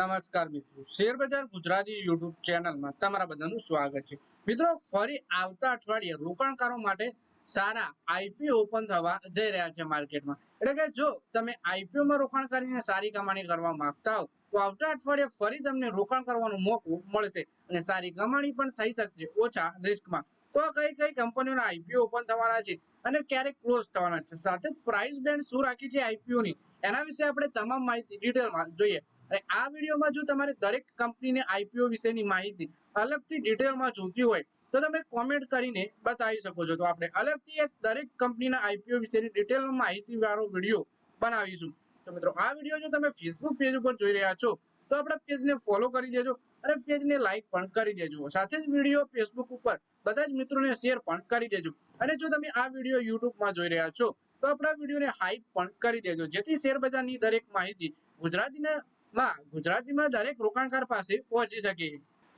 નમસ્કાર મિત્રો. શેર બજાર ગુજરાતી યુટ્યુબ ચેનલમાં તમારા બધાનું સ્વાગત છે. મિત્રો, ફરી આવતા અઠવાડિયે રોકાણકારો માટે સારા આઈપીઓ ઓપન થવા જઈ રહ્યા છે માર્કેટમાં. એટલે કે જો તમે આઈપીઓમાં રોકાણ કરીને સારી કમાણી કરવા માંગતા હો, તો આવતા અઠવાડિયે ફરી તમને રોકાણ કરવાનું મોકો મળશે અને સારી કમાણી પણ થઈ શકશે ઓછા રિસ્કમાં. તો કઈ કઈ કંપનીઓના આઈપીઓ ઓપન થવાના છે અને ક્યારે ક્લોઝ થવાના છે? સાથે પ્રાઇસ બેન્ડ શું રાખી છે આઈપીઓ ની એના વિશે આપણે તમામ માહિતી ડિટેલમાં જોઈએ. અને આ વિડીયોમાં જો તમારે દરેક કંપનીને આઈપીઓ વિશેની માહિતી અલગથી ડિટેલમાં જોતી હોય, તો તમે કોમેન્ટ કરીને બતાવી શકો છો. તો આપણે અલગથી એક દરેક કંપનીના આઈપીઓ વિશેની ડિટેલમાં માહિતીવાળો વીડિયો બનાવીશું. તો મિત્રો, આ વીડિયો જો તમે ફેસબુક પેજ ઉપર જોઈ રહ્યા છો, તો આપણા પેજને ફોલો કરી દેજો અને પેજને લાઈક પણ કરી દેજો. સાથે જ વીડિયો ફેસબુક ઉપર બધા જ મિત્રોને શેર પણ કરી દેજો. અને જો તમે આ વીડિયો યુટ્યુબમાં જોઈ રહ્યા છો, તો આપણા વિડીયોને હાઈપ પણ કરી દેજો. જેથી શેર બજારની દરેક માહિતી ગુજરાતીના માં ગુજરાતીમાં દરેક રોકાણકાર પાસે પહોંચી શકે.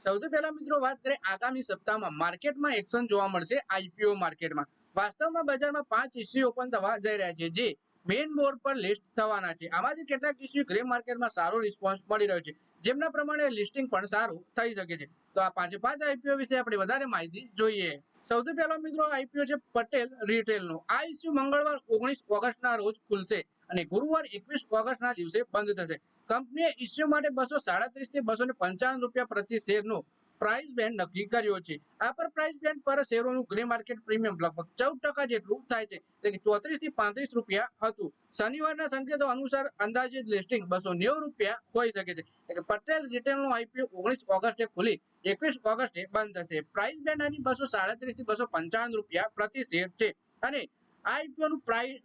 સૌથી પહેલા મિત્રો વાત કરીએ આગામી સપ્તાહમાં. માર્કેટમાં એક્શન જોવા મળશે આઈપીઓ માર્કેટમાં. વાસ્તવમાં બજારમાં પાંચ ઇસ્યુ ઓપન થવા જઈ રહ્યા છે, જે મેઇન બોર્ડ પર લિસ્ટ થવાના છે. આમાંથી કેટલાક ઇસ્યુ ગ્રે માર્કેટમાં સારો રિસ્પોન્સ મળી રહ્યો છે. જેમના પ્રમાણે લિસ્ટિંગ પણ સારું થઈ શકે છે. તો આ પાંચે પાંચ આઈપીઓ વિશે આપણે વધારે માહિતી જોઈએ. સૌથી પહેલો મિત્રો આઈપીઓ છે પટેલ રિટેલ નો. આ ઇસ્યુ મંગળવાર ઓગણીસ ઓગસ્ટના રોજ ખુલશે અને ગુરુવાર એકવીસ ઓગસ્ટના દિવસે બંધ થશે. કંપનીએ ઇસ્યુ માટે બસો સાડત્રીસથી બસો ને પંચાવન રૂપિયા પ્રતિ શેરનો પ્રાઇસ બેન્ડ નક્કી કર્યો છે. આ પર પ્રાઇસ બેન્ડ પર શેરોનું ગ્રે માર્કેટ પ્રીમિયમ લગભગ ચૌદ ટકા જેટલું થાય છે. એટલે કે ચોત્રીસથી પાંત્રીસ રૂપિયા હતું. શનિવારના સંકેતો અનુસાર અંદાજિત લિસ્ટિંગ બસો નેવું રૂપિયા હોઈ શકે છે. એટલે કે પટેલ રિટેલનો આઈપીઓ ઓગણીસ ઓગસ્ટે ખુલી. એકવીસ ઓગસ્ટે બંધ થશે. પ્રાઇસ બેન્ડ આની બસો સાડત્રીસથી બસો પંચાવન રૂપિયા પ્રતિ શેર છે. અને આ આઈપીઓ નું પ્રાઇસ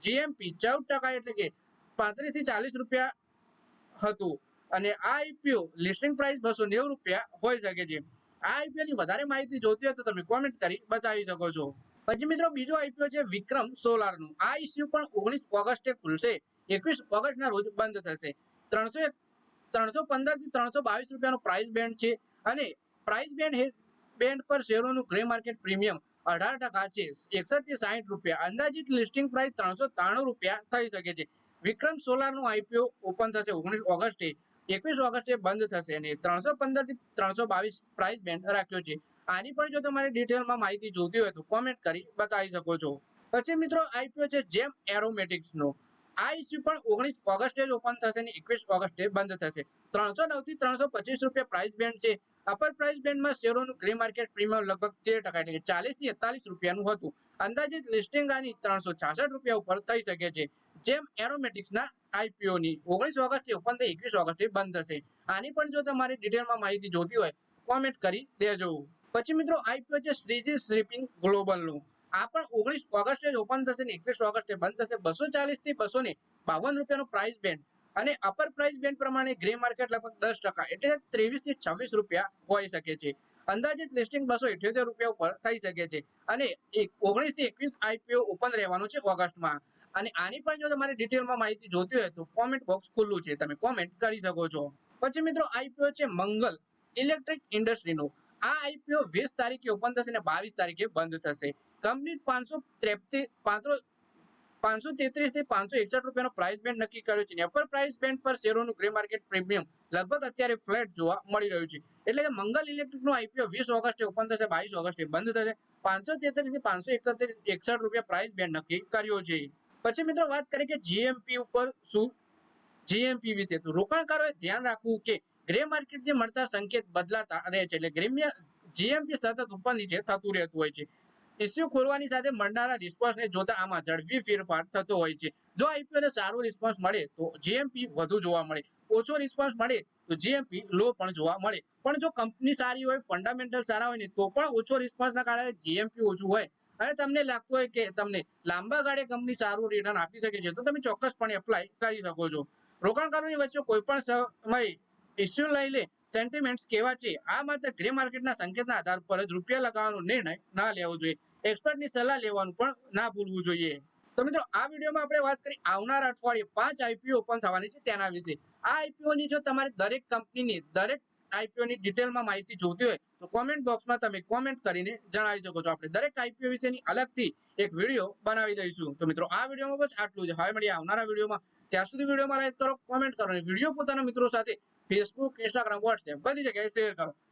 જીએમપી ચૌદ ટકા એટલે કે પાંત્રીસથી ચાલીસ રૂપિયા હતું. અને આ આઈપીઓ લિસ્ટિંગ પ્રાઇસ બસો નેવું રૂપિયા હોઈ શકે છે. આ આઈપીઓ ની વધારે માહિતી જોતી હોય તો તમે કોમેન્ટ કરી બતાવી શકો છો. પછી મિત્રો બીજો આઈપીઓ છે વિક્રમ સોલારનું. આ ઇસ્યુ પણ ઓગણીસ ઓગસ્ટે ખુલશે. એકવીસ ઓગસ્ટના રોજ બંધ થશે. ત્રણસો ત્રણસો પંદરથી ત્રણસો બાવીસ રૂપિયાનો પ્રાઇસ બેન્ડ છે. અને પ્રાઇસ બેન્ડ બેન્ડ પર શેરોનું ગ્રે માર્કેટ પ્રીમિયમ અઢાર ટકા છે. એકસઠથી સાહીઠ રૂપિયા. અંદાજિત લિસ્ટિંગ પ્રાઇસ ત્રણસો ત્રાણું રૂપિયા થઈ શકે છે. વિક્રમ સોલારનું આઈપીઓ ઓપન થશે ઓગણીસ ઓગસ્ટે. એકવીસ ઓગસ્ટે બંધ થશે અને ત્રણસો પંદરથી ત્રણસો બાવીસ પ્રાઇસ બેન્ડ રાખ્યો છે. આની પણ જો તમારે ડિટેલમાં માહિતી જોતી હોય તો કોમેન્ટ કરી બતાવી શકો છો. પછી મિત્રો આઈપીઓ છે જેમ એરોમેટિક્સ નો. આ ઇસ્યુ પણ ઓગણીસ ઓગસ્ટે જ ઓપન થશે અને એકવીસ ઓગસ્ટે બંધ થશે. ત્રણસો નવથી ત્રણસો પચીસ રૂપિયા પ્રાઇસ બેન્ડ છે. અપર પ્રાઇસ બેન્ડમાં શેરોનું ગ્રે માર્કેટ પ્રીમિયમ લગભગ તેર ટકા એટલે કે ચાલીસથી એકતાલીસ રૂપિયાનું હતું. અંદાજિત લિસ્ટિંગ આની ત્રણસો છાસઠ રૂપિયા ઉપર થઈ શકે છે. જેમ એરોમેટિક્સના આઈપીઓની ઓગણીસ ઓગસ્ટે ઓપન થઈ, એકવીસ ઓગસ્ટે બંધ થશે. આની પણ જો તમારે ડિટેલમાં માહિતી જોતી હોય કોમેન્ટ કરી દેજો. પછી મિત્રો આઈપીઓ છે શ્રીજી સ્લીપિંગ ગ્લોબલનું. આ પણ ઓગણીસ ઓગસ્ટે ઓપન થશે ને એકવીસ ઓગસ્ટે બંધ થશે. બસો ચાલીસથી બસો ને બાવન રૂપિયાનો પ્રાઇસ બેન્ડ અને અપર પ્રાઇસ બેન્ડ પ્રમાણે ગ્રે માર્કેટ લગભગ દસ ટકા એટલે ત્રેવીસથી છવ્વીસ રૂપિયા હોઈ શકે છે. અંદાજિત લિસ્ટિંગ બસો ઇઠ્યોતેર રૂપિયા ઉપર થઈ શકે છે. અને ઓગણીસથી એકવીસ આઈપીઓ ઓપન રહેવાનું છે ઓગસ્ટમાં. અને આની પણ જો તમારે ડિટેલમાં માહિતી જોતી હોય તો કોમેન્ટ બોક્સ ખુલ્લું છે. તમે કોમેન્ટ કરી શકો છો. પછી મિત્રો આઈપીઓ છે મંગલ ઇલેક્ટ્રિક ઇન્ડસ્ટ્રીનું. આ આઈપીઓ વીસ તારીખે ઓપન થશે અને બાવીસ તારીખે બંધ થશે. કંપની પાંચસો ત્રેપતી પાંચસો પાંચસો તેત્રીસથી પાંચસો એકસઠ રૂપિયાનો પ્રાઇસ બેન્ડ નક્કી કર્યો છે. અપર પ્રાઇસ બેન્ડ પર શેરોનું ગ્રે માર્કેટ પ્રીમિયમ લગભગ અત્યારે ફ્લેટ જોવા મળી રહ્યું છે. એટલે કે મંગલ ઇલેક્ટ્રિકનું આઈપીઓ વીસ ઓગસ્ટે ઓપન થશે, બાવીસ ઓગસ્ટે બંધ થશે. પાંચસો તેત્રીસથી પાંચસો એકત્રીસ એકસઠ રૂપિયા પ્રાઇસ બેન્ડ નક્કી કર્યો છે. પછી મિત્રો વાત કરીએ કે જીએમપી ઉપર શું? જીએમપી વિશે. તો રોકાણકારોએ ધ્યાન રાખવું કે ગ્રે માર્કેટ મળતા સંકેત બદલાતા રહે છે. એટલે ગ્રેમિયા જીએમપી સતત ઉપર નીચે થતું રહેતું હોય છે. ઇસ્યુ ખોલવાની સાથે મળનારા રિસ્પોન્સને જોતા આમાં ઝડપી ફેરફાર થતો હોય છે. જો આઈપીઓને સારો રિસ્પોન્સ મળે તો જીએમપી વધુ જોવા મળે. ઓછો રિસ્પોન્સ મળે તો જીએમપી લો પણ જોવા મળે. પણ જો કંપની સારી હોય ફંડામેન્ટલ સારા હોય ને, તો પણ ઓછો રિસ્પોન્સના કારણે જીએમપી ઓછું હોય. અને તમને લાગતું હોય કે તમને લાંબા ગાળે કંપની સારું રિટર્ન આપી શકે છે, તો તમે ચોક્કસપણે એપ્લાય કરી શકો છો. રોકાણકારોની વચ્ચે કોઈ પણ સમય ઇસ્યુ લઈ લે સેન્ટિમેન્ટ્સ કેવા છે, આ માત્ર ગ્રે માર્કેટના સંકેતના આધાર પર જ રૂપિયા લગાવવાનો નિર્ણય ના લેવો જોઈએ. એક્સપર્ટની સલાહ લેવાનું પણ ના ભૂલવું જોઈએ. તો મિત્રો, આ વિડીયોમાં આપણે વાત કરી આવનાર અઠવાડિયે પાંચ આઈપીઓ ઓપન થવાની છે તેના વિશે. આ આઈપીઓની જો તમારે દરેક કંપનીની, દરેક આઈપીઓની ડિટેલમાં માહિતી જોતી હોય, તો કોમેન્ટ બોક્સમાં તમે કોમેન્ટ કરીને જણાવી શકો છો. આપણે દરેક આઈપીઓ વિશેની અલગથી એક વીડિયો બનાવી દઈશું. તો મિત્રો, આ વિડીયોમાં બસ આટલું જ. હવે મળીએ આવનારા વિડીયોમાં. ત્યાં સુધી વિડીયોમાં લાઈક કરો કોમેન્ટ કરો અને વીડિયો પોતાના મિત્રો સાથે ફેસબુક ઇન્સ્ટાગ્રામ વોટ્સએપ બધી જગ્યાએ શેર કરો.